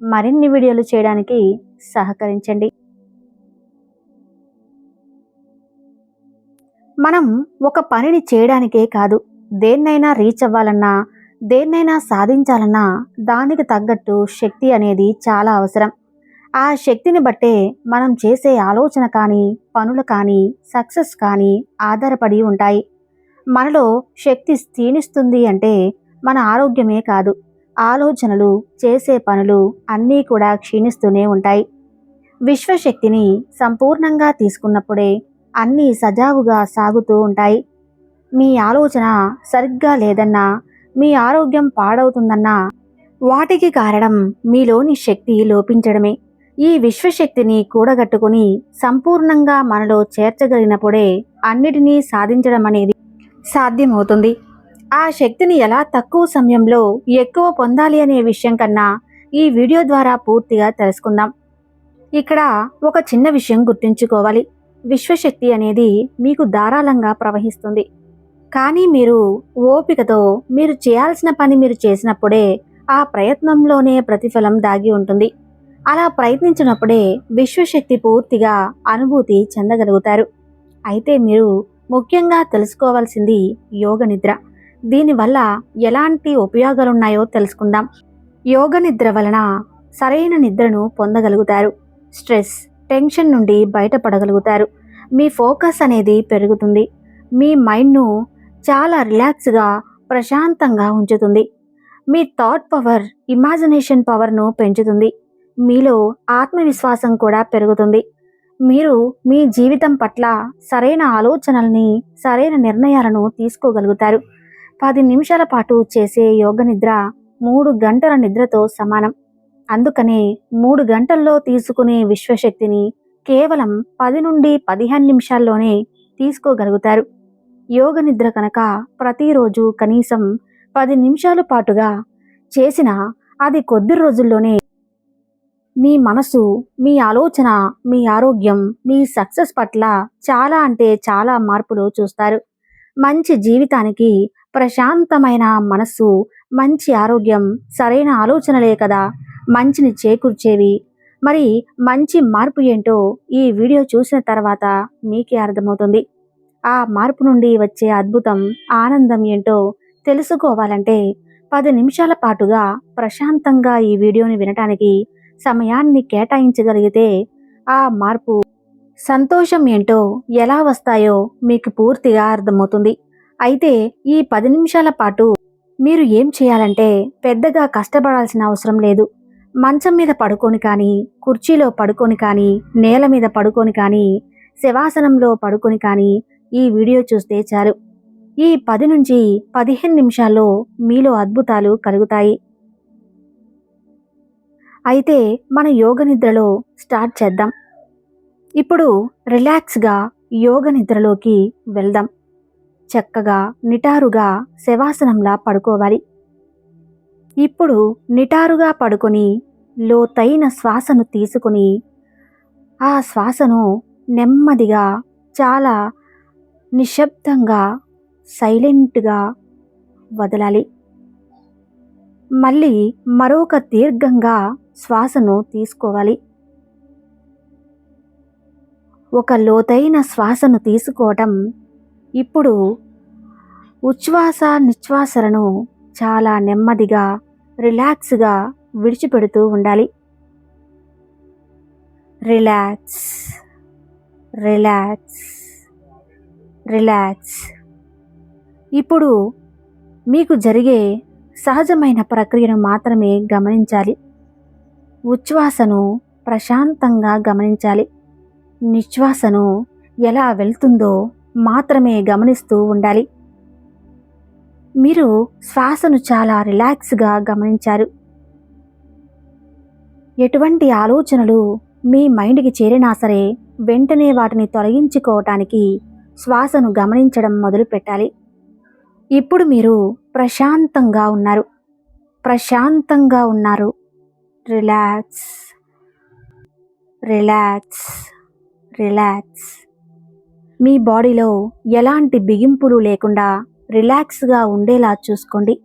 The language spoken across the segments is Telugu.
మరిన్ని వీడియోలు చేయడానికి సహకరించండి. మనం ఒక పనిని చేయడానికే కాదు దేన్నైనా రీచ్ అవ్వాలన్నా దేన్నైనా సాధించాలన్నా దానికి తగ్గట్టు శక్తి అనేది చాలా అవసరం. ఆ శక్తిని బట్టే మనం చేసే ఆలోచన కానీ పనులు కానీ సక్సెస్ కానీ ఆధారపడి ఉంటాయి. మనలో శక్తి క్షీణిస్తుంది అంటే మన ఆరోగ్యమే కాదు. ఆలోచనలు చేసే పనులు అన్నీ కూడా క్షీణిస్తూనే ఉంటాయి. విశ్వశక్తిని సంపూర్ణంగా తీసుకున్నప్పుడే అన్నీ సజావుగా సాగుతూ ఉంటాయి. మీ ఆలోచన సరిగ్గా లేదన్నా మీ ఆరోగ్యం పాడవుతుందన్నా వాటికి కారణం మీలోని శక్తి లోపించడమే. ఈ విశ్వశక్తిని కూడగట్టుకుని సంపూర్ణంగా మనలో చేర్చగలిగినప్పుడే అన్నిటినీ సాధించడం అనేది సాధ్యమవుతుంది. ఆ శక్తిని ఎలా తక్కువ సమయంలో ఎక్కువ పొందాలి అనే విషయం కన్నా ఈ వీడియో ద్వారా పూర్తిగా తెలుసుకుందాం. ఇక్కడ ఒక చిన్న విషయం గుర్తుంచుకోవాలి. విశ్వశక్తి అనేది మీకు ధారాళంగా ప్రవహిస్తుంది. కానీ మీరు ఓపికతో మీరు చేయాల్సిన పని మీరు చేసినప్పుడే ఆ ప్రయత్నంలోనే ప్రతిఫలం దాగి ఉంటుంది. అలా ప్రయత్నించినప్పుడే విశ్వశక్తి పూర్తిగా అనుభూతి చెందగలుగుతారు. అయితే మీరు ముఖ్యంగా తెలుసుకోవాల్సింది యోగ నిద్ర. దీనివల్ల ఎలాంటి ఉపయోగాలున్నాయో తెలుసుకుందాం. యోగ నిద్ర వలన సరైన నిద్రను పొందగలుగుతారు. స్ట్రెస్ టెన్షన్ నుండి బయటపడగలుగుతారు. మీ ఫోకస్ అనేది పెరుగుతుంది. మీ మైండ్ను చాలా రిలాక్స్గా ప్రశాంతంగా ఉంచుతుంది. మీ థాట్ పవర్ ఇమాజినేషన్ పవర్ను పెంచుతుంది. మీలో ఆత్మవిశ్వాసం కూడా పెరుగుతుంది. మీరు మీ జీవితం పట్ల సరైన ఆలోచనల్ని సరైన నిర్ణయాలను తీసుకోగలుగుతారు. పది నిమిషాల పాటు చేసే యోగ నిద్ర మూడు గంటల నిద్రతో సమానం. అందుకనే మూడు గంటల్లో తీసుకునే విశ్వశక్తిని కేవలం పది నుండి పదిహేను నిమిషాల్లోనే తీసుకోగలుగుతారు. యోగ నిద్ర కనుక ప్రతిరోజు కనీసం పది నిమిషాల పాటుగా చేసిన అది కొద్ది రోజుల్లోనే మీ మనసు మీ ఆలోచన మీ ఆరోగ్యం మీ సక్సెస్ పట్ల చాలా అంటే చాలా మార్పులు చూస్తారు. మంచి జీవితానికి ప్రశాంతమైన మనస్సు మంచి ఆరోగ్యం సరైన ఆలోచనలే కదా. మంచిని చేకూర్చేవి. మరి మంచి మార్పు ఏంటో ఈ వీడియో చూసిన తర్వాత మీకే అర్థమవుతుంది. ఆ మార్పు నుండి వచ్చే అద్భుతం ఆనందం ఏంటో తెలుసుకోవాలంటే పది నిమిషాల పాటుగా ప్రశాంతంగా ఈ వీడియోని వినటానికి సమయాన్ని కేటాయించగలిగితే ఆ మార్పు సంతోషం ఏంటో ఎలా వస్తాయో మీకు పూర్తిగా అర్థమవుతుంది. అయితే ఈ పది నిమిషాల పాటు మీరు ఏం చేయాలంటే పెద్దగా కష్టపడాల్సిన అవసరం లేదు. మంచం మీద పడుకొని కానీ కుర్చీలో పడుకొని కానీ నేల మీద పడుకొని కానీ శవాసనంలో పడుకొని కానీ ఈ వీడియో చూస్తే చాలు. ఈ పది నుంచి పదిహేను నిమిషాల్లో మీలో అద్భుతాలు కలుగుతాయి. అయితే మన యోగ నిద్రలో స్టార్ట్ చేద్దాం. ఇప్పుడు రిలాక్స్గా యోగ నిద్రలోకి వెళ్దాం. చక్కగా నిటారుగా శవాసనంలా పడుకోవాలి. ఇప్పుడు నిటారుగా పడుకొని లోతైన శ్వాసను తీసుకుని ఆ శ్వాసను నెమ్మదిగా చాలా నిశ్శబ్దంగా సైలెంట్గా వదలాలి. మళ్ళీ మరొక దీర్ఘంగా శ్వాసను తీసుకోవాలి. ఒక లోతైన శ్వాసను తీసుకోవటం ఇప్పుడు ఉచ్ఛ్వాస నిశ్వాసలను చాలా నెమ్మదిగా రిలాక్స్గా విడిచిపెడుతూ ఉండాలి. Relax relax relax. ఇప్పుడు మీకు జరిగే సహజమైన ప్రక్రియను మాత్రమే గమనించాలి. ఉచ్ఛ్వాసను ప్రశాంతంగా గమనించాలి. నిశ్వాసను ఎలా వెళ్తుందో మాత్రమే గమనిస్తూ ఉండాలి. మీరు శ్వాసను చాలా రిలాక్స్గా గమనించారు. ఎటువంటి ఆలోచనలు మీ మైండ్కి చేరినా సరే వెంటనే వాటిని తొలగించుకోవటానికి శ్వాసను గమనించడం మొదలు పెట్టాలి. ఇప్పుడు మీరు ప్రశాంతంగా ఉన్నారు. ప్రశాంతంగా ఉన్నారు. రిలాక్స్. రిలాక్స్. రిలాక్స్. మీ బాడీలో ఎలాంటి బిగింపులు లేకుండా రిలాక్స్గా ఉండేలా చూసుకోండి.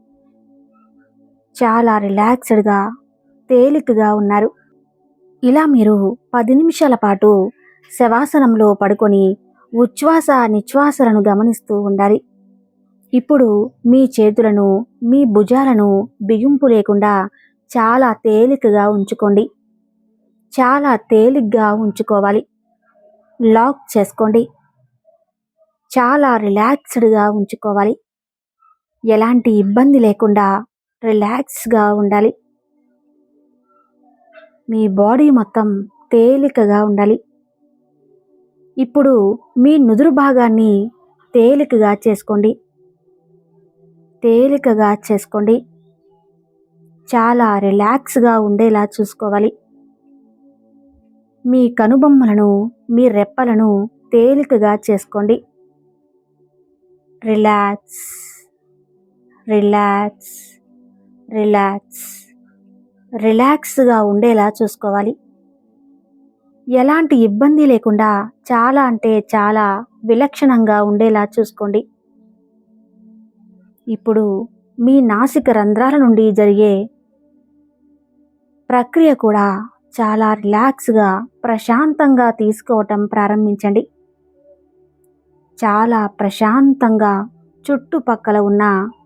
చాలా రిలాక్స్డ్గా తేలికగా ఉన్నారు. ఇలా మీరు పది నిమిషాల పాటు శవాసనంలో పడుకొని ఉచ్ఛ్వాస నిశ్వాసలను గమనిస్తూ ఉండాలి. ఇప్పుడు మీ చేతులను మీ భుజాలను బిగింపు లేకుండా చాలా తేలికగా ఉంచుకోండి. చాలా తేలిగ్గా ఉంచుకోవాలి. లాక్ చేసుకోండి. చాలా రిలాక్స్డ్గా ఉంచుకోవాలి. ఎలాంటి ఇబ్బంది లేకుండా రిలాక్స్గా ఉండాలి. మీ బాడీ మొత్తం తేలికగా ఉండాలి. ఇప్పుడు మీ నుదురు భాగాన్ని తేలికగా చేసుకోండి. తేలికగా చేసుకోండి. చాలా రిలాక్స్గా ఉండేలా చూసుకోవాలి. మీ కనుబొమ్మలను మీ రెప్పలను తేలికగా చేసుకోండి. రిలాక్స్ రిలాక్స్ రిలాక్స్ రిలాక్స్గా ఉండేలా చూసుకోవాలి. ఎలాంటి ఇబ్బంది లేకుండా చాలా అంటే చాలా విలక్షణంగా ఉండేలా చూసుకోండి. ఇప్పుడు మీ నాసిక రంధ్రాల నుండి జరిగే ప్రక్రియ కూడా చాలా రిలాక్స్గా ప్రశాంతంగా తీసుకోవటం ప్రారంభించండి. చాలా ప్రశాంతంగా చుట్టుపక్కల ఉన్న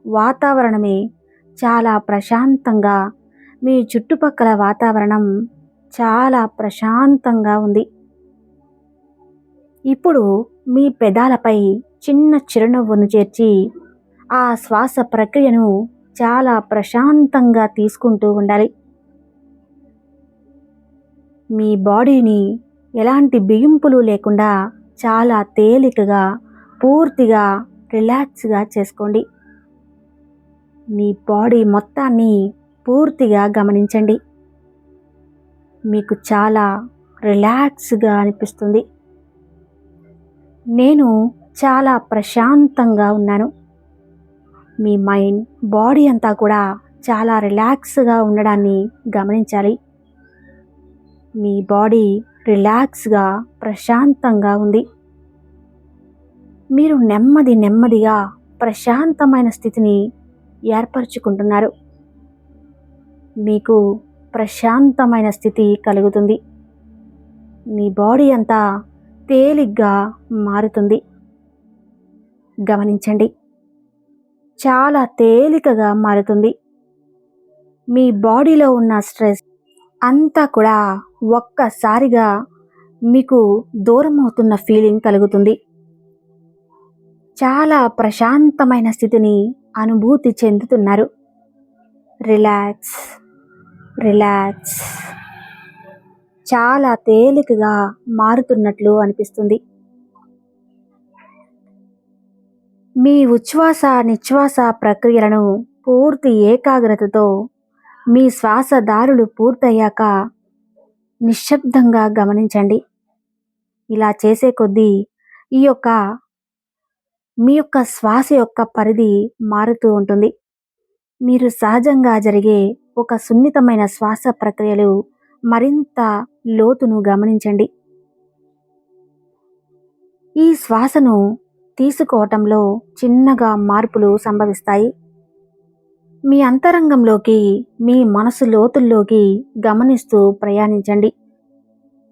వాతావరణమే చాలా ప్రశాంతంగా మీ చుట్టుపక్కల వాతావరణం చాలా ప్రశాంతంగా ఉంది. ఇప్పుడు మీ పెదాలపై చిన్న చిరునవ్వును చేర్చి ఆ శ్వాస ప్రక్రియను చాలా ప్రశాంతంగా తీసుకుంటూ ఉండాలి. మీ బాడీని ఎలాంటి బిగింపులు లేకుండా చాలా తేలికగా పూర్తిగా రిలాక్స్గా చేసుకోండి. మీ బాడీ మొత్తాన్ని పూర్తిగా గమనించండి. మీకు చాలా రిలాక్స్గా అనిపిస్తుంది. నేను చాలా ప్రశాంతంగా ఉన్నాను. మీ మైండ్ బాడీ అంతా కూడా చాలా రిలాక్స్గా ఉండడాన్ని గమనించాలి. మీ బాడీ రిలాక్స్గా ప్రశాంతంగా ఉంది. మీరు నెమ్మది నెమ్మదిగా ప్రశాంతమైన స్థితిని ఏర్పరచుకుంటున్నారు. మీకు ప్రశాంతమైన స్థితి కలుగుతుంది. మీ బాడీ అంతా తేలిగ్గా మారుతుంది. గమనించండి. చాలా తేలికగా మారుతుంది. మీ బాడీలో ఉన్న స్ట్రెస్ అంతా కూడా ఒక్కసారిగా మీకు దూరం అవుతున్న ఫీలింగ్ కలుగుతుంది. చాలా ప్రశాంతమైన స్థితిని అనుభూతి చెందుతున్నారు. Relax relax. చాలా తేలికగా మారుతున్నట్లు అనిపిస్తుంది. మీ ఉచ్ఛ్వాస నిశ్వాస ప్రక్రియలను పూర్తి ఏకాగ్రతతో మీ శ్వాస దారులు పూర్తయ్యాక నిశ్శబ్దంగా గమనించండి. ఇలా చేసే కొద్దీ ఈ యొక్క మీ యొక్క శ్వాస యొక్క పరిధి మారుతూ ఉంటుంది. మీరు సహజంగా జరిగే ఒక సున్నితమైన శ్వాస ప్రక్రియలు మరింత లోతును గమనించండి. ఈ శ్వాసను తీసుకోవటంలో చిన్నగా మార్పులు సంభవిస్తాయి. మీ అంతరంగంలోకి మీ మనసు లోతుల్లోకి గమనిస్తూ ప్రయాణించండి.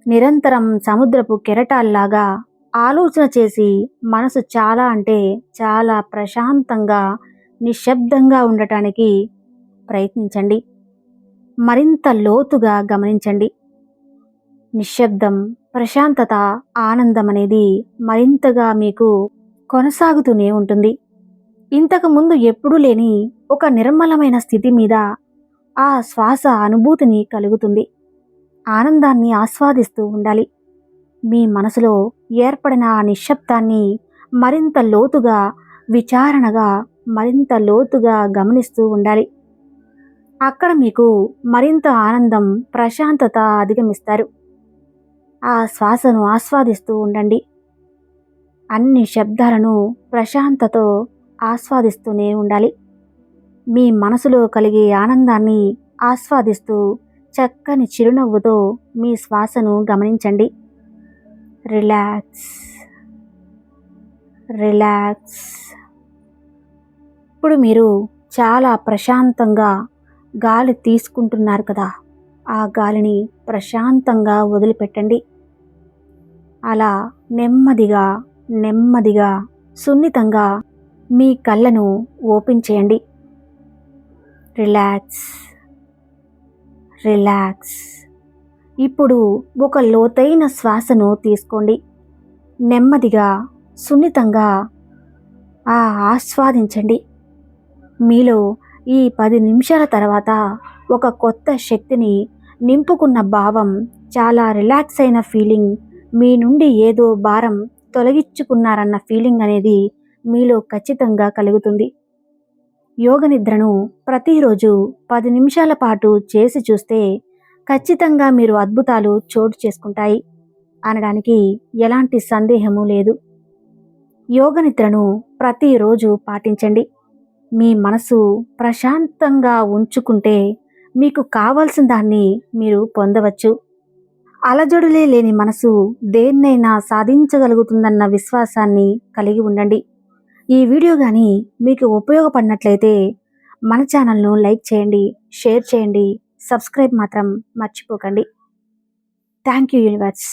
నిరంతరం సముద్రపు కెరటాల్లాగా ఆలోచన చేసి మనసు చాలా అంటే చాలా ప్రశాంతంగా నిశ్శబ్దంగా ఉండటానికి ప్రయత్నించండి. మరింత లోతుగా గమనించండి. నిశ్శబ్దం ప్రశాంతత ఆనందం అనేది మరింతగా మీకు కొనసాగుతూనే ఉంటుంది. ఇంతకుముందు ఎప్పుడూ లేని ఒక నిర్మలమైన స్థితి మీద ఆ శ్వాస అనుభూతిని కలుగుతుంది. ఆనందాన్ని ఆస్వాదిస్తూ ఉండాలి. మీ మనసులో ఏర్పడిన ఆ నిశ్శబ్దాన్ని మరింత లోతుగా విచారణగా మరింత లోతుగా గమనిస్తూ ఉండాలి. అక్కడ మీకు మరింత ఆనందం ప్రశాంతత అధిగమిస్తారు. ఆ శ్వాసను ఆస్వాదిస్తూ ఉండండి. అన్ని శబ్దాలను ప్రశాంతతో ఆస్వాదిస్తూనే ఉండాలి. మీ మనసులో కలిగే ఆనందాన్ని ఆస్వాదిస్తూ చక్కని చిరునవ్వుతో మీ శ్వాసను గమనించండి. రిలాక్స్. రిలాక్స్. ఇప్పుడు మీరు చాలా ప్రశాంతంగా గాలి తీసుకుంటున్నారు కదా ఆ గాలిని ప్రశాంతంగా వదిలిపెట్టండి. అలా నెమ్మదిగా నెమ్మదిగా సున్నితంగా మీ కళ్ళను ఓపెన్ చేయండి. రిలాక్స్. రిలాక్స్. ఇప్పుడు ఒక లోతైన శ్వాసను తీసుకోండి. నెమ్మదిగా సున్నితంగా ఆ ఆస్వాదించండి. మీలో ఈ పది నిమిషాల తర్వాత ఒక కొత్త శక్తిని నింపుకున్న భావం చాలా రిలాక్స్ అయిన ఫీలింగ్ మీ నుండి ఏదో భారం తొలగించుకున్నారన్న ఫీలింగ్ అనేది మీలో ఖచ్చితంగా కలుగుతుంది. యోగ నిద్రను ప్రతిరోజు పది నిమిషాల పాటు చేసి చూస్తే ఖచ్చితంగా మీరు అద్భుతాలు చోటు చేసుకుంటాయి. అనడానికి ఎలాంటి సందేహము లేదు. యోగ నిద్రను ప్రతిరోజు పాటించండి. మీ మనసు ప్రశాంతంగా ఉంచుకుంటే మీకు కావాల్సిన దాన్ని మీరు పొందవచ్చు. అలజడులే లేని మనసు దేన్నైనా సాధించగలుగుతుందన్న విశ్వాసాన్ని కలిగి ఉండండి. ఈ వీడియో కానీ మీకు ఉపయోగపడినట్లయితే మన ఛానల్ను లైక్ చేయండి షేర్ చేయండి సబ్స్క్రైబ్ మాత్రం మర్చిపోకండి. Thank you universe.